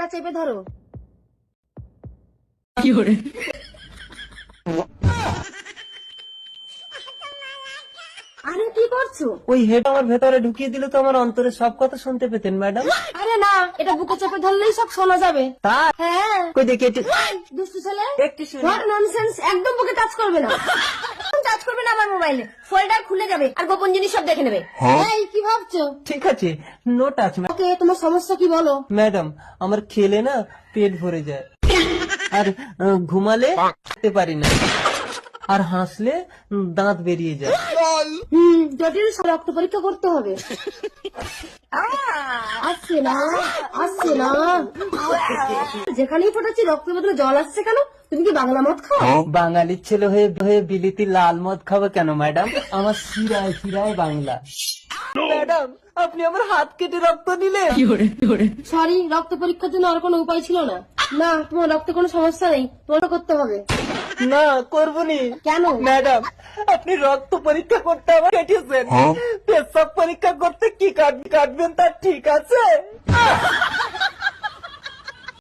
পেটটা চেপে ধরো। আরে কি করছ? ওই হেড আমার ভেতরে ঢুকিয়ে দিলে তো আমার অন্তরে সব কথা শুনতে পেতেন ম্যাডাম। আরে না এটা বুকে চেপে ধরলেই সব শোনা যাবে। তাই? হ্যাঁ। কই দেখি একটু দুষ্টু ছেলে? একটু শুনি। ননসেন্স একদম বুকে টাচ করবে না। টাচ করবে না আমার মোবাইলে? ফোল্ডার খুলে যাবে আর গোপন জিনিস সব দেখে নেবে। এই কি ভাবছ? ঠিক আছে নো টাচ ওকে তোমার সমস্যা কি বলো? ম্যাডাম আমার খেলে না পেট ভরে যায়। আর আহ, ঘুমালে খেতে পারি না। আর হাসলে দাঁত বেরিয়ে যায়। হুম জটিল রক্ত পরীক্ষা করতে হবে। আসছে না আসছে না। যেখানেই ফোটাচ্ছি রক্তের বদলে জল আসছে কেন? তুমি কি বাংলা মদ খাও? বাঙালির ছেলে হয়ে হয়ে বিলিতি লাল মদ খাবে কেন ম্যাডাম? আমার শিরায় শিরায় বাংলা। ম্যাডাম আপনি আমার হাত কেটে রক্ত নিলেন। সরি রক্ত পরীক্ষার জন্য আর কোনো উপায় ছিল না। না তোমার রক্তে কোনো সমস্যা নেই। তোমার করতে হবে। না করবনি। কেন? ম্যাডাম আপনি রক্ত পরীক্ষা করতে আমার কেটেছেন। পেশাব পরীক্ষা করতে কি কাট- কাটবেন তার ঠিক আছে?